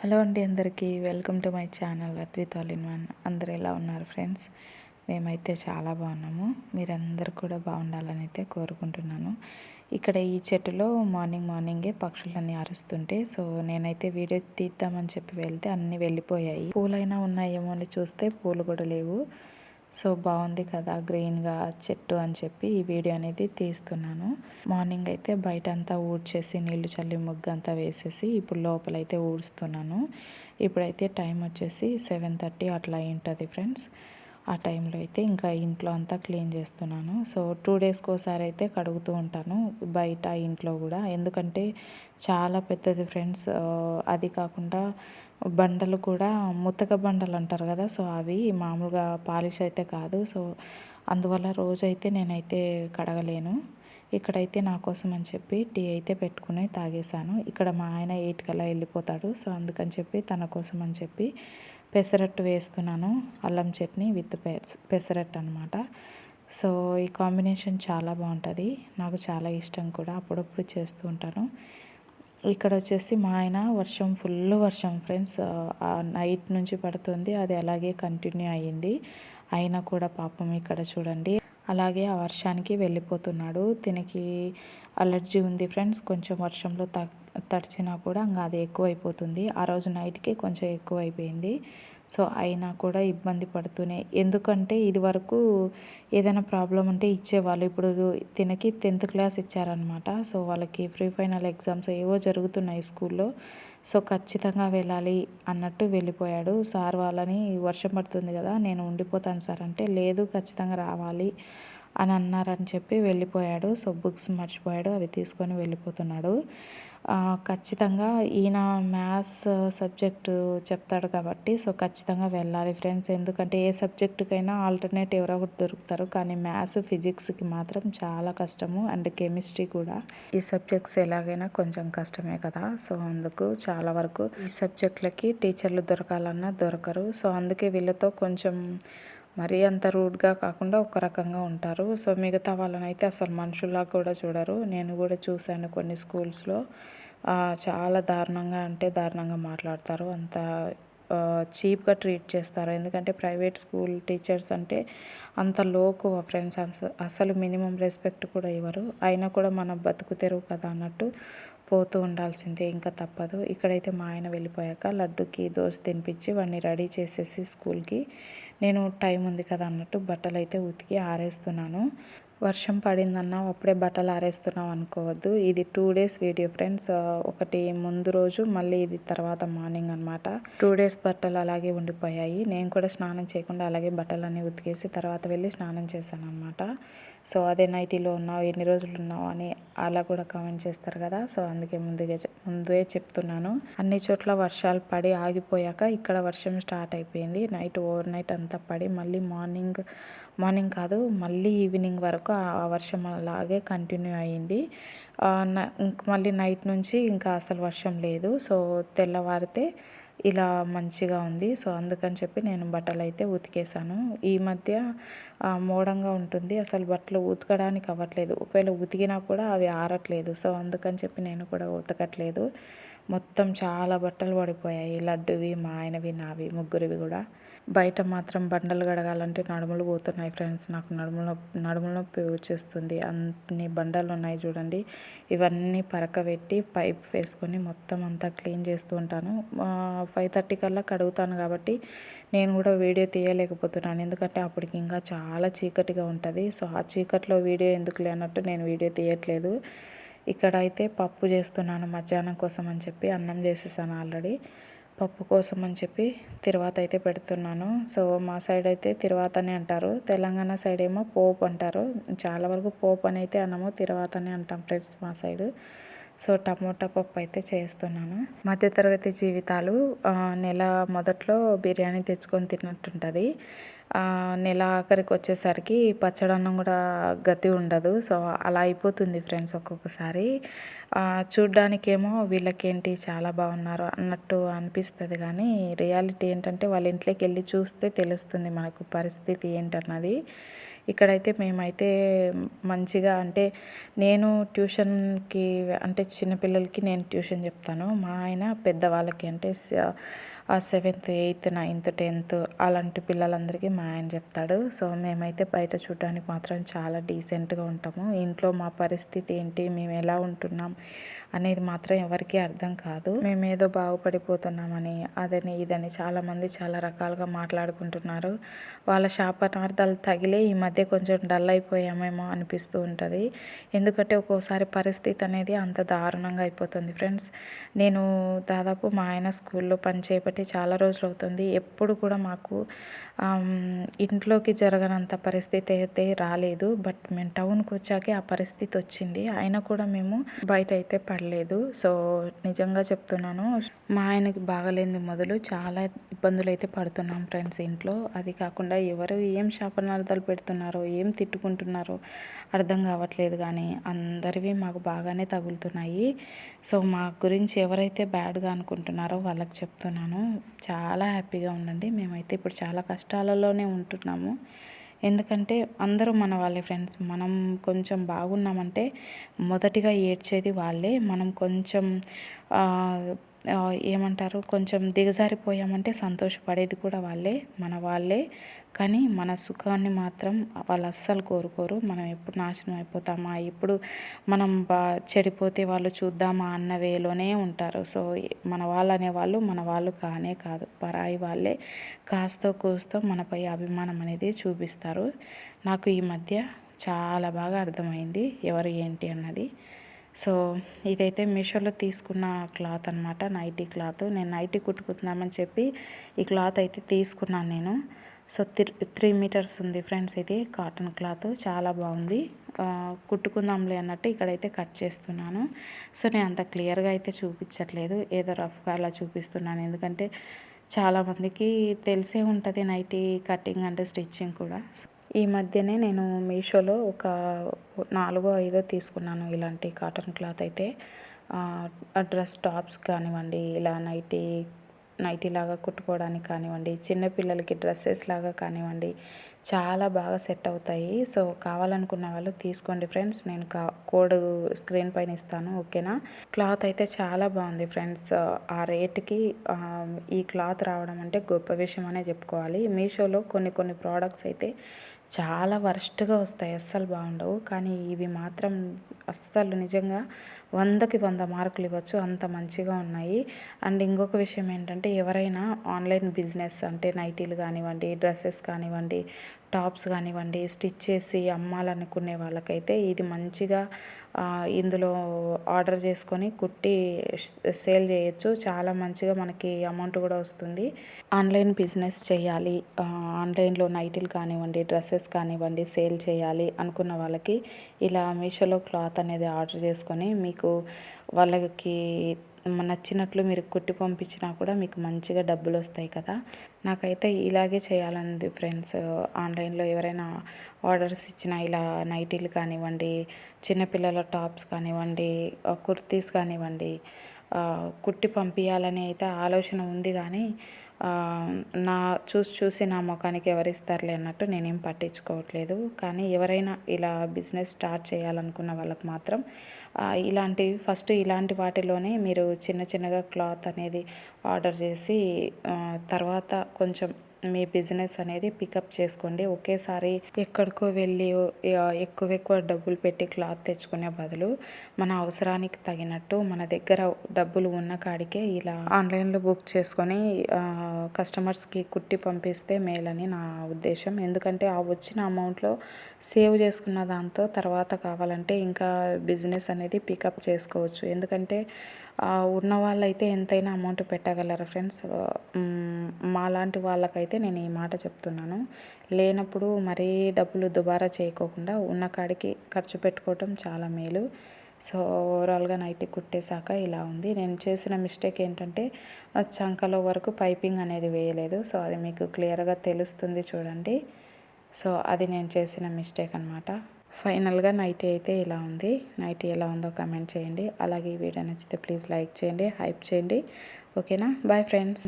Hello అండి అందరికీ welcome to my channel Advith all in one. అందరు ఎలా ఉన్నారు ఫ్రెండ్స్? మేమైతే చాలా బాగున్నాము. మీరందరూ కూడా బాగుండాలని అయితే కోరుకుంటున్నాను. ఇక్కడ ఈ చెట్టులో మార్నింగ్ మార్నింగే పక్షులన్నీ అరుస్తుంటే సో నేనైతే వీడియో తీద్దామని చెప్పి వెళ్తే అన్నీ వెళ్ళిపోయాయి. పూలైనా ఉన్నాయేమో అని చూస్తే పూలు కూడా లేవు. సో బాగుంది కదా గ్రీన్గా చెట్టు అని చెప్పి ఈ వీడియో అనేది తీస్తున్నాను. మార్నింగ్ అయితే బయట అంతా ఊడ్చేసి నీళ్ళు చల్లి ముగ్గు అంతా వేసేసి ఇప్పుడు లోపలైతే ఊడుస్తున్నాను. ఇప్పుడైతే టైం వచ్చేసి సెవెన్ థర్టీ అట్లా ఉంటుంది ఫ్రెండ్స్. ఆ టైంలో అయితే ఇంకా ఇంట్లో అంతా క్లీన్ చేస్తున్నాను. సో టూ డేస్కి ఒకసారి అయితే కడుగుతూ ఉంటాను బయట ఇంట్లో కూడా. ఎందుకంటే చాలా పెద్దది ఫ్రెండ్స్ అది కాకుండా బండలు కూడా ముతక బండలు అంటారు కదా సో అవి మామూలుగా పాలిష్ అయితే కాదు. సో అందువల్ల రోజైతే నేనైతే కడగలేను. ఇక్కడైతే నా కోసం అని చెప్పి టీ అయితే పెట్టుకుని తాగేశాను. ఇక్కడ మా ఆయన ఎయిట్ కల్లా వెళ్ళిపోతాడు సో అందుకని చెప్పి తన కోసం అని చెప్పి పెసరట్టు వేస్తున్నాను. అల్లం చట్నీ విత్ పెసరట్టు అనమాట సో ఈ కాంబినేషన్ చాలా బాగుంటుంది. నాకు చాలా ఇష్టం కూడా అప్పుడప్పుడు చేస్తూ ఉంటాను. ఇక్కడ వచ్చేసి మా ఆయన వర్షం ఫుల్ వర్షం ఫ్రెండ్స్ నైట్ నుంచి పడుతుంది. అది అలాగే కంటిన్యూ అయ్యింది. అయినా కూడా పాపం ఇక్కడ చూడండి. అలాగే ఆ వర్షానికి వెళ్ళిపోతున్నాడు. తినకి అలర్జీ ఉంది ఫ్రెండ్స్ కొంచెం వర్షంలో తడిచినా కూడా ఇంకా అది ఎక్కువైపోతుంది. ఆ రోజు నైట్కి కొంచెం ఎక్కువైపోయింది. సో అయినా కూడా ఇబ్బంది పడుతూనే. ఎందుకంటే ఇది వరకు ఏదైనా ప్రాబ్లం ఉంటే ఇచ్చేవాళ్ళు. ఇప్పుడు తినకి టెన్త్ క్లాస్ ఇచ్చారనమాట సో వాళ్ళకి ప్రీ ఫైనల్ ఎగ్జామ్స్ ఏవో జరుగుతున్నాయి స్కూల్లో. సో ఖచ్చితంగా వెళ్ళాలి అన్నట్టు వెళ్ళిపోయాడు. సార్ వాళ్ళని వర్షం పడుతుంది కదా నేను ఉండిపోతాను సార్ అంటే లేదు ఖచ్చితంగా రావాలి అని అన్నారని చెప్పి వెళ్ళిపోయాడు. సో బుక్స్ మర్చిపోయాడు. అవి తీసుకొని వెళ్ళిపోతున్నాడు. ఖచ్చితంగా ఈయన మ్యాథ్స్ సబ్జెక్టు చెప్తాడు కాబట్టి సో ఖచ్చితంగా వెళ్ళాలి ఫ్రెండ్స్. ఎందుకంటే ఏ సబ్జెక్టుకైనా ఆల్టర్నేట్ ఎవరో ఒకటి దొరుకుతారు కానీ మ్యాథ్స్ ఫిజిక్స్కి మాత్రం చాలా కష్టము అండ్ కెమిస్ట్రీ కూడా. ఈ సబ్జెక్ట్స్ ఎలాగైనా కొంచెం కష్టమే కదా సో అందుకు చాలా వరకు ఈ సబ్జెక్టులకి టీచర్లు దొరకాలన్నా దొరకరు. సో అందుకే వీళ్ళతో కొంచెం మరీ అంత రూడ్గా కాకుండా ఒక రకంగా ఉంటారు. సో మిగతా వాళ్ళని అయితే అసలు మనుషుల్లా కూడా చూడరు. నేను కూడా చూశాను కొన్ని స్కూల్స్లో. చాలా దారుణంగా అంటే దారుణంగా మాట్లాడతారు. అంత చీప్గా ట్రీట్ చేస్తారు. ఎందుకంటే ప్రైవేట్ స్కూల్ టీచర్స్ అంటే అంత లోకు ఫ్రెండ్స్. అసలు మినిమం రెస్పెక్ట్ కూడా ఇవ్వరు. అయినా కూడా మనం బతుకు తెరువు కదా అన్నట్టు పోతూ ఉండాల్సిందే. ఇంకా తప్పదు. ఇక్కడైతే మా ఆయన వెళ్ళిపోయాక లడ్డుకి దోశ తినిపించి వాడిని రెడీ చేసేసి స్కూల్కి నేను టైం ఉంది కదా అన్నట్టు బట్టలు అయితే ఉతికి ఆరేస్తున్నాను. వర్షం పడిందన్నా అప్పుడే బట్టలు ఆరేస్తున్నాం అనుకోవద్దు. ఇది టూ డేస్ వీడియో ఫ్రెండ్స్ ఒకటి ముందు రోజు మళ్ళీ ఇది తర్వాత మార్నింగ్ అనమాట టూ డేస్ బట్టలు అలాగే ఉండిపోయాయి. నేను కూడా స్నానం చేయకుండా అలాగే బట్టలన్నీ ఉతికేసి తర్వాత వెళ్ళి స్నానం చేశాను అనమాట సో అదే నైటీలో ఉన్నావు ఎన్ని రోజులు ఉన్నావు అని అలా కూడా కామెంట్ చేస్తారు కదా. సో అందుకే ముందుగా ముందే చెప్తున్నాను. అన్ని చోట్ల వర్షాలు పడి ఆగిపోయాక ఇక్కడ వర్షం స్టార్ట్ అయిపోయింది. నైట్ ఓవర్ నైట్ అంతా పడి మళ్ళీ మార్నింగ్ మార్నింగ్ కాదు మళ్ళీ ఈవినింగ్ వరకు ఆ వర్షం అలాగే కంటిన్యూ అయ్యింది మళ్ళీ నైట్ నుంచి ఇంకా అసలు వర్షం లేదు. సో తెల్లవారితే ఇలా మంచిగా ఉంది. సో అందుకని చెప్పి నేను బట్టలు అయితే ఉతికేసాను ఈ మధ్య మోడంగా ఉంటుంది. అసలు బట్టలు ఉతకడానికి అవ్వట్లేదు. ఒకవేళ ఉతికినా కూడా అవి ఆరట్లేదు. సో అందుకని చెప్పి నేను కూడా ఉతకట్లేదు. మొత్తం చాలా బట్టలు పడిపోయాయి. లడ్డువి మా ఆయనవి నావి ముగ్గురివి కూడా. బయట మాత్రం బండలు కడగాలంటే నడుములు పోతున్నాయి ఫ్రెండ్స్. నాకు నడుములో నడుముల నొప్పి వచ్చేస్తుంది. అన్ని బండలు ఉన్నాయి చూడండి. ఇవన్నీ పరకబెట్టి పైప్ వేసుకొని మొత్తం అంతా క్లీన్ చేస్తూ ఉంటాను. ఫైవ్ థర్టీ కల్లా కడుగుతాను కాబట్టి నేను కూడా వీడియో తీయలేకపోతున్నాను. ఎందుకంటే అప్పటికి ఇంకా చాలా చీకటిగా ఉంటుంది. సో ఆ చీకట్లో వీడియో ఎందుకు లేనట్టు నేను వీడియో తీయట్లేదు. ఇక్కడ అయితే పప్పు చేస్తున్నాను మధ్యాహ్నం కోసం అని చెప్పి అన్నం చేసేసాను ఆల్రెడీ. పప్పు కోసం అని చెప్పి తిరువాత అయితే పెడుతున్నాను. సో మా సైడ్ అయితే తిరువాతనే అంటారు. తెలంగాణ సైడ్ ఏమో పోపు అంటారు. చాలా వరకు పోపు అని అయితే అన్నము తిరువాతనే అంటాం ఫ్రెండ్స్ మా సైడు. సో టమోటా పప్పు అయితే చేస్తున్నాను. మధ్యతరగతి జీవితాలు నెల మొదట్లో బిర్యానీ తెచ్చుకొని తిన్నట్టుంటుంది. నెల ఆఖరికి వచ్చేసరికి పచ్చడన్నం కూడా గతి ఉండదు. సో అలా అయిపోతుంది ఫ్రెండ్స్ ఒక్కొక్కసారి. చూడ్డానికేమో వీళ్ళకేంటి చాలా బాగున్నారు అన్నట్టు అనిపిస్తుంది కానీ రియాలిటీ ఏంటంటే వాళ్ళ ఇంట్లోకి వెళ్ళి చూస్తే తెలుస్తుంది మనకు పరిస్థితి ఏంటన్నది. ఇక్కడైతే మేమైతే మంచిగా అంటే నేను ట్యూషన్కి అంటే చిన్నపిల్లలకి నేను ట్యూషన్ చెప్తాను. మా ఆయన పెద్దవాళ్ళకి అంటే సెవెంత్ ఎయిత్ నైన్త్ టెన్త్ అలాంటి పిల్లలందరికీ మా ఆయన చెప్తాడు. సో మేమైతే బయట చూడడానికి మాత్రం చాలా డీసెంట్గా ఉంటాము. ఇంట్లో మా పరిస్థితి ఏంటి? మేము ఎలా ఉంటున్నాం? అనేది మాత్రం ఎవరికీ అర్థం కాదు. మేము ఏదో బాగుపడిపోతున్నామని అదని ఇదని చాలామంది చాలా రకాలుగా మాట్లాడుకుంటున్నారు. వాళ్ళ శాపనార్థాలు తగిలే ఈ మధ్య కొంచెం డల్ అయిపోయామేమో అనిపిస్తూ ఉంటుంది. ఎందుకంటే ఒక్కోసారి పరిస్థితి అనేది అంత దారుణంగా అయిపోతుంది. ఫ్రెండ్స్ నేను దాదాపు మా ఆయన స్కూల్లో పనిచేపట్టి చాలా రోజులు అవుతుంది. ఎప్పుడు కూడా మాకు ఇంట్లోకి జరగనంత పరిస్థితి అయితే రాలేదు. బట్ మేము టౌన్కి వచ్చాకే ఆ పరిస్థితి వచ్చింది. అయినా కూడా మేము బయట అయితే పడలేదు. సో నిజంగా చెప్తున్నాను మా ఆయనకి బాగలేని మొదలు చాలా ఇబ్బందులు అయితే పడుతున్నాం ఫ్రెండ్స్ ఇంట్లో. అది కాకుండా ఎవరు ఏం శాపనార్థాలు పెడుతున్నారో ఏం తిట్టుకుంటున్నారో అర్థం కావట్లేదు కానీ అందరివి మాకు బాగానే తగులుతున్నాయి. సో మా గురించి ఎవరైతే బ్యాడ్గా అనుకుంటున్నారో వాళ్ళకి చెప్తున్నాను. చాలా హ్యాపీగా ఉండండి. మేమైతే ఇప్పుడు చాలా కష్టాలలోనే ఉంటున్నాము. ఎందుకంటే అందరూ మన వాళ్ళే ఫ్రెండ్స్. మనం కొంచెం బాగున్నామంటే మొదటిగా ఏడ్చేది వాళ్ళే. మనం కొంచెం ఏమంటారు? కొంచెం దిగజారిపోయామంటే సంతోషపడేది కూడా వాళ్ళే మన వాళ్ళే. కానీ మన సుఖాన్ని మాత్రం వాళ్ళు అస్సలు కోరుకోరు. మనం ఎప్పుడు నాశనం అయిపోతామా? ఎప్పుడు మనం బా చెడిపోతే వాళ్ళు చూద్దామా అన్న వేలోనే ఉంటారు. సో మన వాళ్ళు అనేవాళ్ళు మన వాళ్ళు కానే కాదు. పరాయి వాళ్ళే. కాస్తో కూస్తో మనపై అభిమానం అనేది చూపిస్తారు. నాకు ఈ మధ్య చాలా బాగా అర్థమైంది. ఎవరు ఏంటి అన్నది. సో ఇదైతే మీషోలో తీసుకున్న క్లాత్ అనమాట నైటీ క్లాత్. నేను నైటీ కుట్టుకుందామని చెప్పి ఈ క్లాత్ అయితే తీసుకున్నాను నేను. సో త్రీ త్రీ మీటర్స్ ఉంది ఫ్రెండ్స్ ఇది కాటన్ క్లాత్. చాలా బాగుంది. కుట్టుకుందాంలే అన్నట్టు ఇక్కడైతే కట్ చేస్తున్నాను. సో నేను అంత క్లియర్గా అయితే చూపించట్లేదు. ఏదో రఫ్గా అలా చూపిస్తున్నాను. ఎందుకంటే చాలామందికి తెలిసే ఉంటుంది నైటీ కటింగ్ అంటే స్టిచ్చింగ్ కూడా. ఈ మధ్యనే నేను మీషోలో ఒక నాలుగో ఐదో తీసుకున్నాను ఇలాంటి కాటన్ క్లాత్ అయితే. డ్రెస్ టాప్స్ కానివ్వండి ఇలా నైటీ నైటీ లాగా కుట్టుకోవడానికి కానివ్వండి చిన్నపిల్లలకి డ్రెస్సెస్ లాగా కానివ్వండి చాలా బాగా సెట్ అవుతాయి. సో కావాలనుకున్న వాళ్ళు తీసుకోండి ఫ్రెండ్స్. నేను కా కోడ్ స్క్రీన్ పైన ఇస్తాను ఓకేనా? క్లాత్ అయితే చాలా బాగుంది ఫ్రెండ్స్. ఆ రేటుకి ఈ క్లాత్ రావడం అంటే గొప్ప విషయం అనే చెప్పుకోవాలి. మీషోలో కొన్ని కొన్ని ప్రోడక్ట్స్ అయితే చాలా వరస్ట్గా వస్తాయి అస్సలు బాగుండవు. కానీ ఇవి మాత్రం అస్సలు నిజంగా వందకి వంద మార్కులు ఇవ్వచ్చు అంత మంచిగా ఉన్నాయి. అండ్ ఇంకొక విషయం ఏంటంటే ఎవరైనా ఆన్లైన్ బిజినెస్ అంటే నైటీలు కానివ్వండి డ్రెస్సెస్ కానివ్వండి టాప్స్ కానివ్వండి స్టిచ్ చేసి అమ్మాలనుకునే వాళ్ళకైతే ఇది మంచిగా ఇందులో ఆర్డర్ చేసుకొని కుట్టి సేల్ చేయొచ్చు. చాలా మంచిగా మనకి అమౌంట్ కూడా వస్తుంది. ఆన్లైన్ బిజినెస్ చేయాలి. ఆన్లైన్లో నైటీలు కానివ్వండి డ్రెస్సెస్ కానివ్వండి సేల్ చేయాలి అనుకున్న వాళ్ళకి ఇలా మీషోలో క్లాత్ అనేది ఆర్డర్ చేసుకొని మీకు వాళ్ళకి నచ్చినట్లు మీరు కుట్టి పంపించినా కూడా మీకు మంచిగా డబ్బులు వస్తాయి కదా. నాకైతే ఇలాగే చేయాలంది ఫ్రెండ్స్. ఆన్లైన్లో ఎవరైనా ఆర్డర్స్ ఇచ్చిన ఇలా నైటీలు కానివ్వండి చిన్నపిల్లల టాప్స్ కానివ్వండి కుర్తీస్ కానివ్వండి కుట్టి పంపించాలని అయితే ఆలోచన ఉంది కానీ నా చూసి చూసి నా ముఖానికి ఎవరిస్తారులే అన్నట్టు నేనేం పట్టించుకోవట్లేదు. కానీ ఎవరైనా ఇలా బిజినెస్ స్టార్ట్ చేయాలనుకున్న వాళ్ళకి మాత్రం ఇలాంటివి ఫస్ట్ ఇలాంటి వాటిలోనే మీరు చిన్న చిన్నగా క్లాత్ అనేది ఆర్డర్ చేసి తర్వాత కొంచెం మీ బిజినెస్ అనేది పికప్ చేసుకోండి. ఒకేసారి ఎక్కడికో వెళ్ళి ఎక్కువ ఎక్కువ డబ్బులు పెట్టి క్లాత్ తెచ్చుకునే బదులు మన అవసరానికి తగినట్టు మన దగ్గర డబ్బులు ఉన్న కాడికే ఇలా ఆన్లైన్లో బుక్ చేసుకొని కస్టమర్స్కి కుట్టి పంపిస్తే మేలని నా ఉద్దేశం. ఎందుకంటే ఆ వచ్చిన అమౌంట్లో సేవ్ చేసుకున్న దాంతో తర్వాత కావాలంటే ఇంకా బిజినెస్ అనేది పికప్ చేసుకోవచ్చు. ఎందుకంటే ఉన్న వాళ్ళైతే ఎంతైనా అమౌంట్ పెట్టగలరు ఫ్రెండ్స్. మాలాంటి వాళ్ళకైతే నేను ఈ మాట చెప్తున్నాను. లేనప్పుడు మరీ డబ్బులు దుబారా చేయకోకుండా ఉన్న కాడికి ఖర్చు పెట్టుకోవటం చాలా మేలు. సో ఓవరాల్గా నైట్ కుట్టేశాక ఇలా ఉంది. నేను చేసిన మిస్టేక్ ఏంటంటే చంకలో వరకు పైపింగ్ అనేది వేయలేదు. సో అది మీకు క్లియర్గా తెలుస్తుంది చూడండి. సో అది నేను చేసిన మిస్టేక్ అనమాట ఫైనల్గా నైటీ అయితే ఇలా ఉంది? నైటీ ఎలా ఉందో కమెంట్ చేయండి. అలాగే ఈ వీడియో నచ్చితే ప్లీజ్ లైక్ చేయండి హైప్ చేయండి. ఓకేనా? Bye friends.